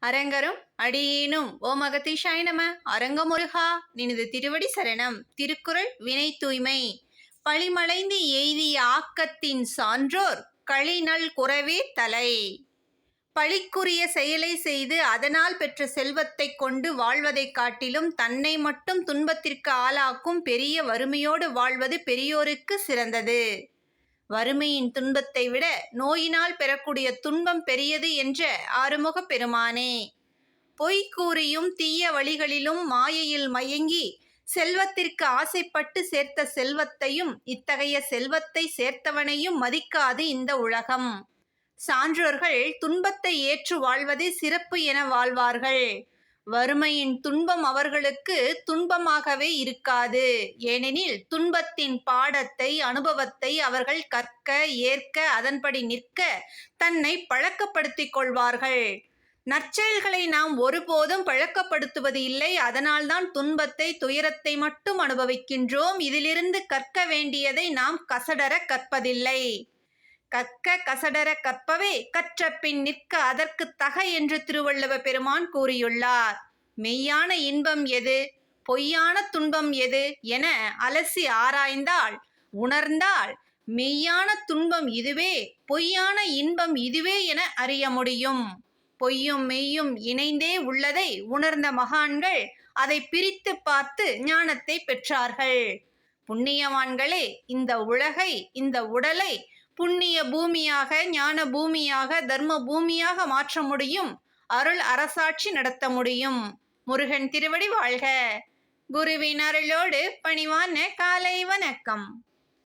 அரங்கரும் அடியேனும். ஓ மகதீஷாய நம. அரங்கமுருகா நினது திருவடி சரணம். திருக்குறள் வினை தூய்மை. பழிமலைந்து எய்திய ஆக்கத்தின் சான்றோர் களிநல் குறவே தலை. பழிக்குரிய செயலை செய்து அதனால் பெற்ற செல்வத்தைக் கொண்டு வாழ்வதைக் காட்டிலும் தன்னை மட்டும் துன்பத்திற்கு ஆளாக்கும் பெரிய வறுமையோடு வாழ்வது பெரியோருக்கு சிறந்தது. வறுமையின் துன்பத்தை விட நோயினால் பெறக்கூடிய துன்பம் பெரியது என்ற ஆறுமுகப் பெருமானே. பொய் கூறியும் தீய வழிகளிலும் மாயையில் மயங்கி செல்வத்திற்கு ஆசைப்பட்டு சேர்த்த செல்வத்தையும் இத்தகைய செல்வத்தை சேர்த்தவனையும் மதிக்காது இந்த உலகம். சான்றோர்கள் துன்பத்தை ஏற்று வாழ்வதே சிறப்பு என வாழ்வார்கள். வறுமையின் துன்பம் அவர்களுக்கு துன்பமாகவே இருக்காது. ஏனெனில் துன்பத்தின் பாடத்தை அனுபவத்தை அவர்கள் கற்க ஏற்க அதன்படி நிற்க தன்னை பழக்கப்படுத்திக் கொள்வார்கள். நற்செயல்களை நாம் ஒருபோதும் பழக்கப்படுத்துவது இல்லை. அதனால்தான் துன்பத்தை துயரத்தை மட்டும் அனுபவிக்கின்றோம். இதிலிருந்து கற்க வேண்டியதை நாம் கசடர கற்பதில்லை. கற்க கசடர கற்பவே கற்ற பின் நிற்க அதற்கு தக என்று திருவள்ளுவ பெருமான் கூறியுள்ளார். மெய்யான இன்பம் எது? பொய்யான துன்பம் எது? என அலசி ஆராய்ந்தால் உணர்ந்தால் மெய்யான துன்பம் இதுவே பொய்யான இன்பம் இதுவே என அறிய முடியும். பொய்யும் மெய்யும் இணைந்தே உள்ளதை உணர்ந்த மகான்கள் அதை பிரித்து பார்த்து ஞானத்தை பெற்றார்கள். புண்ணியவான்களே இந்த உலகை இந்த உடலை புண்ணிய பூமியாக ஞான பூமியாக தர்ம பூமியாக மாற்ற முடியும். அருள் அரசாட்சி நடத்த முடியும். முருகன் திருவடி வாழ்க. குருவின் அருளோடு பணிவான காலை வணக்கம்.